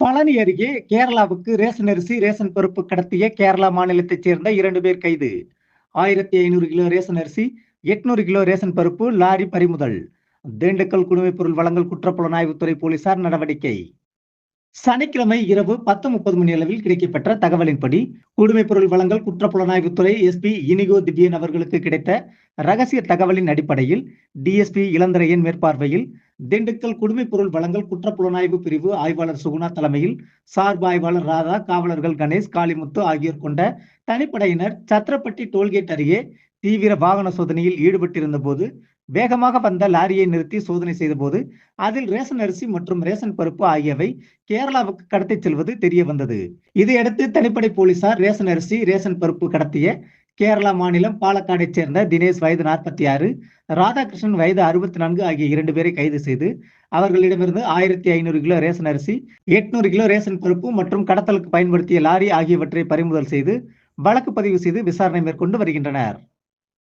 பழனி அருகே கேரளாவுக்கு ரேஷன் அரிசி ரேஷன் பருப்பு கடத்திய கேரளா மாநிலத்தைச் சேர்ந்த இரண்டு பேர் கைது. ஆயிரத்தி ஐநூறு கிலோ ரேஷன் அரிசி எட்நூறு கிலோ ரேஷன் பருப்பு லாரி பறிமுதல். திண்டுக்கல் குடிமைப் பொருள் வழங்கல் குற்றப்புலனாய்வுத்துறை போலீசார் நடவடிக்கை. சனிக்கிழமை இரவு பத்து முப்பது மணி அளவில் கிடைக்கப்பெற்ற தகவலின்படி குடிமைப் பொருள் வழங்கல் குற்றப்புலனாய்வுத்துறை எஸ்பி இனிகோ திவ்யன் அவர்களுக்கு கிடைத்த ரகசிய தகவலின் அடிப்படையில் டிஎஸ்பி இளந்திரையன் மேற்பார்வையில் திண்டுக்கல் குடிமைப் பொருள் வழங்கல் குற்றப்புலனாய்வு பிரிவு ஆய்வாளர் சுகுணா தலைமையில் சார்பு ஆய்வாளர் ராதா காவலர்கள் கணேஷ் காளிமுத்து ஆகியோர் கொண்ட தனிப்படையினர் சத்திரப்பட்டி டோல்கேட் அருகே தீவிர வாகன சோதனையில் ஈடுபட்டிருந்த போது வேகமாக வந்த லாரியை நிறுத்தி சோதனை செய்தபோது அதில் ரேஷன் அரிசி மற்றும் ரேஷன் பருப்பு ஆகியவை கேரளாவுக்கு கடத்தி செல்வது தெரிய வந்தது இதையடுத்து தனிப்படை போலீசார் ரேஷன் அரிசி ரேஷன் பருப்பு கடத்திய கேரளா மாநிலம் பாலக்காடைச் சேர்ந்த தினேஷ் வயது நாற்பத்தி ஆறு ராதாகிருஷ்ணன் வயது அறுபத்தி நான்கு ஆகிய இரண்டு பேரை கைது செய்து அவர்களிடமிருந்து ஆயிரத்தி ஐநூறு கிலோ ரேஷன் அரிசி எட்நூறு கிலோ ரேஷன் பருப்பு மற்றும் கடத்தலுக்கு பயன்படுத்திய லாரி ஆகியவற்றை பறிமுதல் செய்து வழக்கு பதிவு செய்து விசாரணை மேற்கொண்டு வருகின்றனர்.